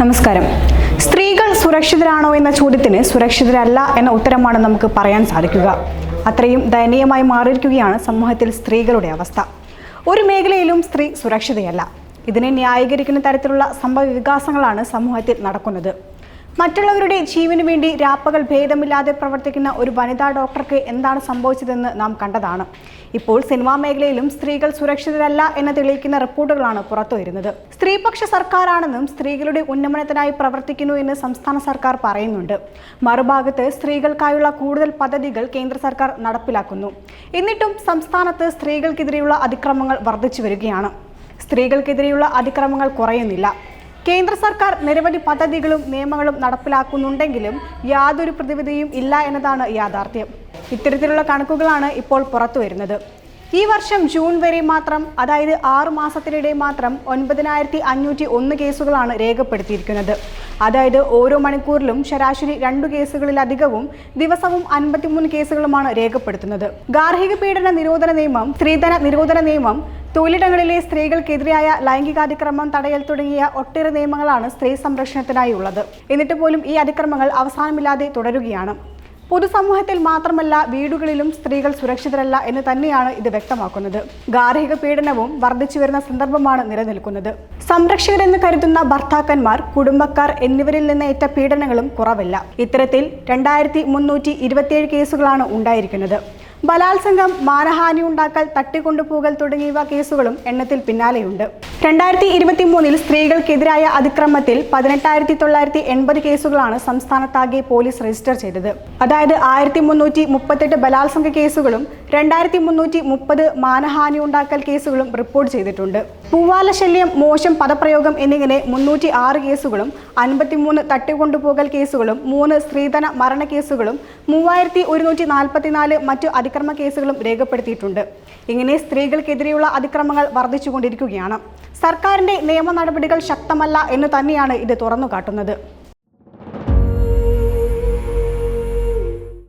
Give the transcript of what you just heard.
നമസ്കാരം. സ്ത്രീകൾ സുരക്ഷിതരാണോ എന്ന ചോദ്യത്തിന് സുരക്ഷിതരല്ല എന്ന ഉത്തരമാണ് നമുക്ക് പറയാൻ സാധിക്കുക. അത്രയും ദയനീയമായി മാറിയിരിക്കുകയാണ് സമൂഹത്തിൽ സ്ത്രീകളുടെ അവസ്ഥ. ഒരു മേഖലയിലും സ്ത്രീ സുരക്ഷിതയല്ല. ഇതിനെ ന്യായീകരിക്കുന്ന തരത്തിലുള്ള സംഭവ വികാസങ്ങളാണ് സമൂഹത്തിൽ നടക്കുന്നത്. മറ്റുള്ളവരുടെ ജീവന് വേണ്ടി രാപ്പകൽ ഭേദമില്ലാതെ പ്രവർത്തിക്കുന്ന ഒരു വനിതാ ഡോക്ടർക്ക് എന്താണ് സംഭവിച്ചതെന്ന് നാം കണ്ടതാണ്. ഇപ്പോൾ സിനിമാ മേഖലയിലും സ്ത്രീകൾ സുരക്ഷിതരല്ല എന്ന് തെളിയിക്കുന്ന റിപ്പോർട്ടുകളാണ് പുറത്തുവരുന്നത് സ്ത്രീപക്ഷ സർക്കാരാണെന്നും സ്ത്രീകളുടെ ഉന്നമനത്തിനായി പ്രവർത്തിക്കുന്നു എന്ന് സംസ്ഥാന സർക്കാർ പറയുന്നുണ്ട്. മറുഭാഗത്ത് സ്ത്രീകൾക്കായുള്ള കൂടുതൽ പദ്ധതികൾ കേന്ദ്ര സർക്കാർ നടപ്പിലാക്കുന്നു. എന്നിട്ടും സംസ്ഥാനത്ത് സ്ത്രീകൾക്കെതിരെയുള്ള അതിക്രമങ്ങൾ വർദ്ധിച്ചു വരികയാണ്. സ്ത്രീകൾക്കെതിരെയുള്ള അതിക്രമങ്ങൾ കുറയുന്നില്ല. കേന്ദ്ര സർക്കാർ നിരവധി പദ്ധതികളും നിയമങ്ങളും നടപ്പിലാക്കുന്നുണ്ടെങ്കിലും യാതൊരു പ്രതിവിധിയും ഇല്ല എന്നതാണ് യാഥാർത്ഥ്യം. ഇത്തരത്തിലുള്ള കണക്കുകളാണ് ഇപ്പോൾ പുറത്തു വരുന്നത് ഈ വർഷം ജൂൺ വരെ മാത്രം അതായത് ആറു മാസത്തിനിടെ മാത്രം ഒൻപതിനായിരത്തി അഞ്ഞൂറ്റി ഒന്ന് കേസുകളാണ് രേഖപ്പെടുത്തിയിരിക്കുന്നത്. അതായത് ഓരോ മണിക്കൂറിലും ശരാശരി രണ്ടു കേസുകളിലധികവും ദിവസവും അൻപത്തിമൂന്ന് കേസുകളുമാണ് രേഖപ്പെടുത്തുന്നത്. ഗാർഹിക പീഡന നിരോധന നിയമം സ്ത്രീധന നിരോധന നിയമം തൊഴിലിടങ്ങളിലെ സ്ത്രീകൾക്കെതിരായ ലൈംഗികാതിക്രമം തടയൽ തുടങ്ങിയ ഒട്ടേറെ നിയമങ്ങളാണ് സ്ത്രീ സംരക്ഷണത്തിനായി ഉള്ളത് എന്നിട്ട് പോലും ഈ അതിക്രമങ്ങൾ അവസാനമില്ലാതെ തുടരുകയാണ്. പൊതുസമൂഹത്തിൽ മാത്രമല്ല വീടുകളിലും സ്ത്രീകൾ സുരക്ഷിതരല്ല എന്ന് തന്നെയാണ് ഇത് വ്യക്തമാക്കുന്നത്. ഗാർഹിക പീഡനവും വർദ്ധിച്ചു വരുന്ന സന്ദർഭമാണ് നിലനിൽക്കുന്നത്. സംരക്ഷകരെന്ന് കരുതുന്ന ഭർത്താക്കന്മാർ കുടുംബക്കാർ എന്നിവരിൽ നിന്ന് ഏറ്റ പീഡനങ്ങളും കുറവില്ല. ഇത്തരത്തിൽ രണ്ടായിരത്തി മുന്നൂറ്റി ഇരുപത്തിയേഴ് കേസുകളാണ് ഉണ്ടായിരിക്കുന്നത്. ബലാത്സംഗം മാനഹാനി ഉണ്ടാക്കൽ തട്ടിക്കൊണ്ടുപോകൽ തുടങ്ങിയവ കേസുകളും എണ്ണത്തിൽ പിന്നാലെയുണ്ട്. രണ്ടായിരത്തി ഇരുപത്തി മൂന്നിൽ സ്ത്രീകൾക്കെതിരായ അതിക്രമത്തിൽ പതിനെട്ടായിരത്തി തൊള്ളായിരത്തി എൺപത് കേസുകളാണ് സംസ്ഥാനത്താകെ പോലീസ് രജിസ്റ്റർ ചെയ്തത്. അതായത് ആയിരത്തി മുന്നൂറ്റി മുപ്പത്തെട്ട് ബലാത്സംഗ കേസുകളും രണ്ടായിരത്തി മുന്നൂറ്റി മുപ്പത് മാനഹാനി ഉണ്ടാക്കൽ കേസുകളും റിപ്പോർട്ട് ചെയ്തിട്ടുണ്ട്. പൂവാല ശല്യം മോശം പദപ്രയോഗം എന്നിങ്ങനെ മുന്നൂറ്റി ആറ് കേസുകളും അൻപത്തിമൂന്ന് തട്ടിക്കൊണ്ടുപോകൽ കേസുകളും മൂന്ന് സ്ത്രീധന മരണ കേസുകളും മൂവായിരത്തി ഒരുന്നൂറ്റി നാൽപ്പത്തിനാല് മറ്റു അതിക്രമ കേസുകളും രേഖപ്പെടുത്തിയിട്ടുണ്ട്. ഇങ്ങനെ സ്ത്രീകൾക്കെതിരെയുള്ള അതിക്രമങ്ങൾ വർദ്ധിച്ചുകൊണ്ടിരിക്കുകയാണ്. സർക്കാരിന്റെ നിയമ നടപടികൾ ശക്തമല്ല എന്ന് തന്നെയാണ് ഇത് തുറന്നു കാട്ടുന്നത്